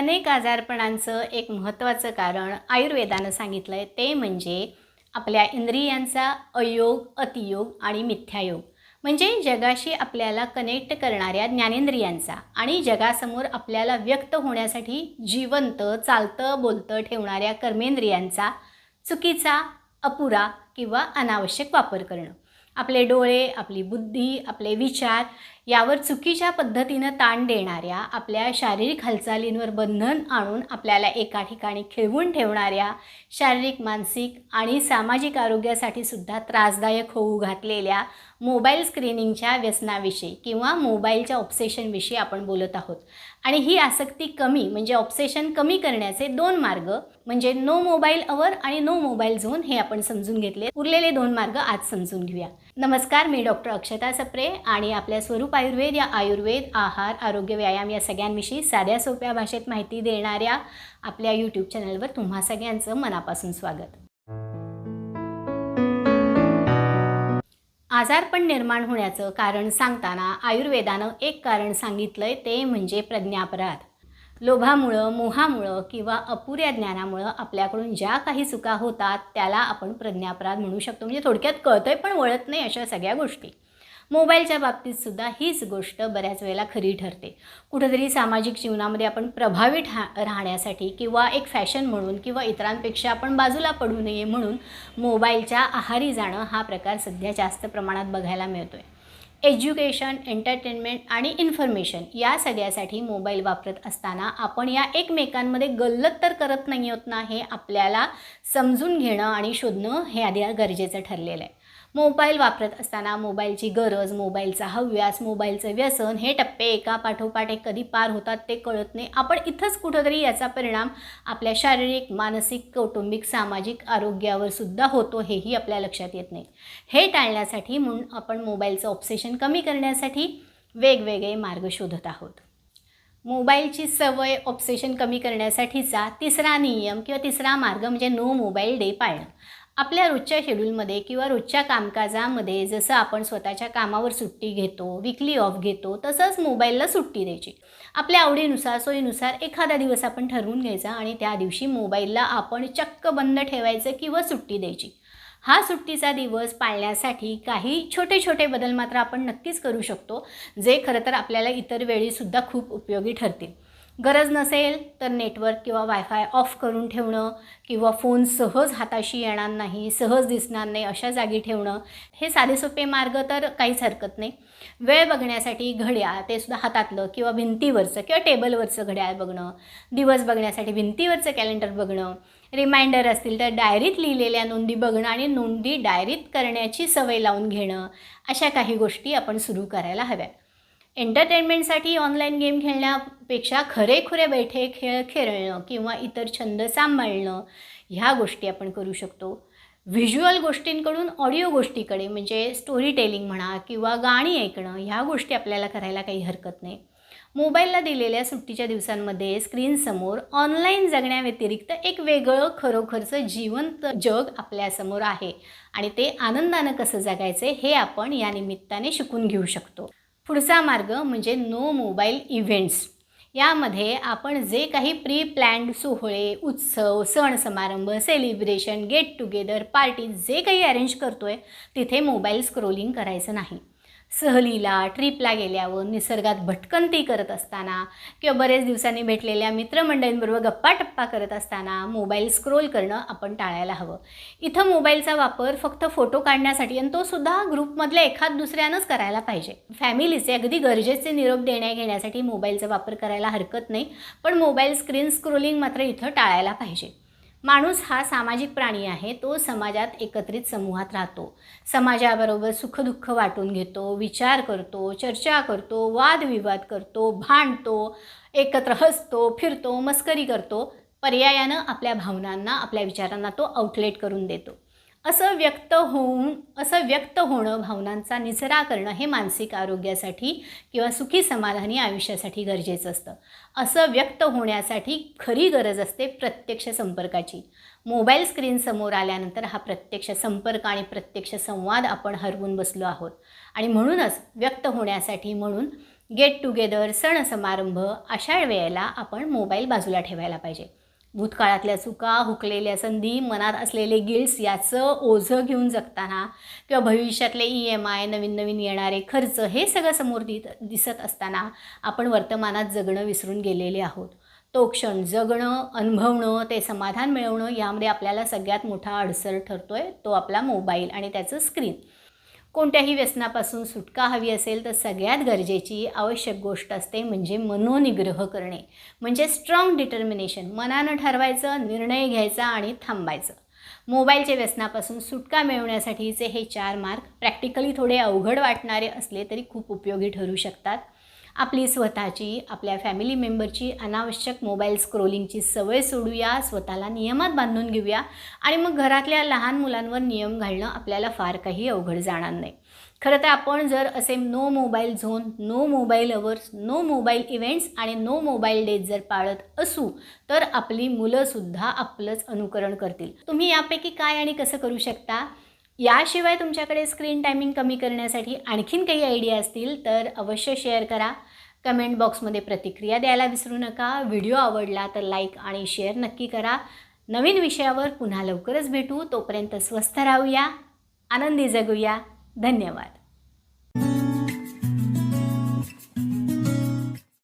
अनेक आजारपणांचं एक महत्त्वाचं कारण आयुर्वेदानं सांगितलं आहे ते म्हणजे आपल्या इंद्रियांचा अयोग अतियोग आणि मिथ्यायोग. म्हणजे जगाशी आपल्याला कनेक्ट करणाऱ्या ज्ञानेंद्रियांचा आणि जगासमोर आपल्याला व्यक्त होण्यासाठी जिवंत चालतं बोलतं ठेवणाऱ्या कर्मेंद्रियांचा चुकीचा अपुरा किंवा अनावश्यक वापर करणं. आपले डोळे आपली बुद्धी आपले विचार यावर चुकीच्या पद्धतीनं ताण देणाऱ्या आपल्या शारीरिक हालचालींवर बंधन आणून आपल्याला एका ठिकाणी खिळवून ठेवणाऱ्या शारीरिक मानसिक आणि सामाजिक आरोग्यासाठी सुद्धा त्रासदायक होऊ घातलेल्या मोबाईल स्क्रीनिंगच्या व्यसनाविषयी किंवा मोबाईलच्या ऑब्सेशनविषयी आपण बोलत आहोत. आणि ही आसक्ती कमी म्हणजे ऑब्सेशन कमी करण्याचे दोन मार्ग म्हणजे नो मोबाईल अवर आणि नो मोबाईल झोन हे आपण समजून घेतले. उरलेले दोन मार्ग आज समजून घेऊया. नमस्कार मी डॉक्टर अक्षता सप्रे आणि आपल्या स्वरूप आयुर्वेद या आयुर्वेद आहार आरोग्य व्यायाम या सगळ्यांविषयी साध्या सोप्या भाषेत माहिती देणाऱ्या आपल्या यूट्यूब चॅनलवर तुम्हा सगळ्यांचं मनापासून स्वागत. आजारपण निर्माण होण्याचं कारण सांगताना आयुर्वेदानं एक कारण सांगितलंय ते म्हणजे प्रज्ञापराध. लोभामुळं मोहामुळं किंवा अपुऱ्या ज्ञानामुळं आपल्याकडून ज्या काही चुका होतात त्याला आपण प्रज्ञापराध म्हणू शकतो. म्हणजे थोडक्यात कळतंय पण वळत नाही अशा सगळ्या गोष्टी. मोबाईलच्या बाबतीतसुद्धा हीच गोष्ट बऱ्याच वेळेला खरी ठरते. कुठंतरी सामाजिक जीवनामध्ये आपण प्रभावी ठा राहण्यासाठी किंवा एक फॅशन म्हणून किंवा इतरांपेक्षा आपण बाजूला पडू नये म्हणून मोबाईलच्या आहारी जाणं हा प्रकार सध्या जास्त प्रमाणात बघायला मिळतो आहे एज्युकेशन एंटरटेनमेंट आणि इन्फॉर्मेशन या सगळ्यासाठी मोबाईल वापरत असताना आपण या एकमेकांमध्ये गल्लत तर करत नाही आहोत ना हे आपल्याला समजून घेणं आणि शोधणं हे आधी गरजेचं ठरलेलं आहे. मोबाईल वापरत असताना मोबाईलची गरज मोबाईलचा हव्यास मोबाईलचं व्यसन हे टप्पे एका पाठोपाठ एक कधी पार होतात ते कळत नाही. आपण इथंच कुठंतरी याचा परिणाम आपल्या शारीरिक मानसिक कौटुंबिक सामाजिक आरोग्यावर सुद्धा होतो हेही आपल्या लक्षात येत नाही. हे टाळण्यासाठी म्हणून आपण मोबाईलचं ऑप्सेशन कमी करण्यासाठी वेगवेगळे मार्ग शोधत आहोत. मोबाईलची सवय ऑब्सेशन कमी करण्यासाठीचा तिसरा नियम किंवा तिसरा मार्ग म्हणजे नो मोबाईल डे पाळणं. आपल्या रोजच्या शेड्यूलमध्ये किंवा रोजच्या कामकाजामध्ये जसं आपण स्वतःच्या कामावर सुट्टी घेतो विकली ऑफ घेतो तसंच मोबाईलला सुट्टी द्यायची. आपल्या आवडीनुसार सोयीनुसार एखादा दिवस आपण ठरवून घ्यायचा आणि त्या दिवशी मोबाईलला आपण चक्क बंद ठेवायचं किंवा सुट्टी द्यायची. हा सुट्टीचा दिवस पाळण्यासाठी काही छोटे छोटे बदल मात्र आपण नक्कीच करू शकतो जे खरं तर आपल्याला इतर वेळीसुद्धा खूप उपयोगी ठरतील. गरज नसेल तर नेटवर्क किंवा वायफाय ऑफ करून ठेवणं किंवा फोन सहज हाताशी येणार नाही सहज दिसणार नाही अशा जागी ठेवणं हे साधे सोपे मार्ग तर काहीच हरकत नाही. वेळ बघण्यासाठी घड्याळ ते सुद्धा हातातलं किंवा भिंतीवरचं किंवा टेबलवरचं घड्याळ बघणं दिवस बघण्यासाठी भिंतीवरचं कॅलेंडर बघणं रिमाइंडर असतील तर डायरीत लिहिलेल्या नोंदी बघणं आणि नोंदी डायरीत करण्याची सवय लावून घेणं अशा काही गोष्टी आपण सुरू करायला हव्यात. एंटरटेनमेंटसाठी ऑनलाईन गेम खेळण्यापेक्षा खरेखुरे बैठे खेळ खेळणं किंवा इतर छंद सांभाळणं ह्या गोष्टी आपण करू शकतो. व्हिज्युअल गोष्टींकडून ऑडिओ गोष्टीकडे म्हणजे स्टोरी टेलिंग म्हणा किंवा गाणी ऐकणं ह्या गोष्टी आपल्याला करायला काही हरकत नाही. मोबाईलला दिलेल्या सुट्टीच्या दिवसांमध्ये स्क्रीनसमोर ऑनलाईन जगण्याव्यतिरिक्त एक वेगळं खरोखरचं जिवंत जग आपल्यासमोर आहे आणि ते आनंदानं कसं जगायचं हे आपण या निमित्ताने शिकून घेऊ शकतो. पुढचा मार्ग म्हणजे नो मोबाईल इव्हेंट्स यामध्ये आपण जे काही प्री प्लॅन्ड सोहळे उत्सव सण समारंभ सेलिब्रेशन गेट टुगेदर पार्टी जे काही अरेंज करतो आहे तिथे मोबाईल स्क्रोलिंग करायचं नाही. सहलीला ट्रिपला गेल्यावर निसर्गात भटकंती करत असताना किंवा बरेच दिवसांनी भेटलेल्या मित्रमंडळींबरोबर गप्पा टप्पा करत असताना मोबाईल स्क्रोल करणं आपण टाळायला हवं. इथं मोबाईलचा वापर फक्त फोटो काढण्यासाठी आणि तो सुद्धा ग्रुपमधल्या एखाद दुसऱ्यानंच करायला पाहिजे. फॅमिलीचे अगदी गरजेचे निरोप देण्या घेण्यासाठी मोबाईलचा वापर करायला हरकत नाही पण मोबाईल स्क्रीन स्क्रोलिंग मात्र इथं टाळायला पाहिजे. माणूस हा सामाजिक प्राणी आहे तो समाजात एकत्रित समूहात राहतो. समाजाबरोबर सुखदुःख वाटून घेतो विचार करतो चर्चा करतो वादविवाद करतो भांडतो एकत्र हसतो फिरतो मस्करी करतो. पर्यायानं आपल्या भावनांना आपल्या विचारांना तो आउटलेट करून देतो. असं व्यक्त होऊन असं व्यक्त होणं भावनांचा निचरा करणं हे मानसिक आरोग्यासाठी किंवा सुखी समाधानी आयुष्यासाठी गरजेचं असतं. असं व्यक्त होण्यासाठी खरी गरज असते प्रत्यक्ष संपर्काची. मोबाईल स्क्रीन समोर आल्यानंतर हा प्रत्यक्ष संपर्क आणि प्रत्यक्ष संवाद आपण हरवून बसलो आहोत. आणि म्हणूनच व्यक्त होण्यासाठी म्हणून गेट टुगेदर सण समारंभ अशा वेळेला आपण मोबाईल बाजूला ठेवायला पाहिजे. भूतकाळातल्या चुका हुकलेल्या संधी मनात असलेले गिल्स याचं ओझं घेऊन जगताना किंवा भविष्यातले ई एम आय नवीन नवीन येणारे खर्च हे सगळं समोर दित दिसत असताना आपण वर्तमानात जगणं विसरून गेलेले आहोत. तो क्षण जगणं अनुभवणं ते समाधान मिळवणं यामध्ये आपल्याला सगळ्यात मोठा अडसर ठरतो आहे तो आपला मोबाईल आणि त्याचं स्क्रीन. कोणत्याही व्यसनापासून सुटका हवी असेल तर सगळ्यात गरजेची आवश्यक गोष्ट असते म्हणजे मनोनिग्रह करणे. म्हणजे स्ट्रॉंग डिटर्मिनेशन मनानं ठरवायचं निर्णय घ्यायचा आणि थांबायचं. मोबाईलच्या व्यसनापासून सुटका मिळवण्यासाठीचे हे चार मार्ग प्रॅक्टिकली थोडे अवघड वाटणारे असले तरी खूप उपयोगी ठरू शकतात. आपली स्वतःची आपल्या फॅमिली मेंबरची अनावश्यक मोबाईल स्क्रोलिंगची सवय सोडूया स्वतःला नियमात बांधून घेऊया आणि मग घरातल्या लहान मुलांवर नियम घालणं आपल्याला फार काही अवघड जाणार नाही. खरं तर आपण जर असे no mobile zone no mobile hours no mobile events आणि नो मोबाईल डेज जर पाळत असू तर आपली मुलंसुद्धा आपलंच अनुकरण करतील. तुम्ही यापैकी काय आणि कसं करू शकता? याशिवाय तुमच्याकडे स्क्रीन टायमिंग कमी करण्यासाठी आणखीन काही आयडिया असतील तर अवश्य शेअर करा. कमेंट बॉक्समध्ये प्रतिक्रिया द्यायला विसरू नका. व्हिडिओ आवडला तर लाईक आणि शेअर नक्की करा. नवीन विषयावर पुन्हा लवकरच भेटू. तोपर्यंत स्वस्थ राहूया. आनंदी जगूया. धन्यवाद.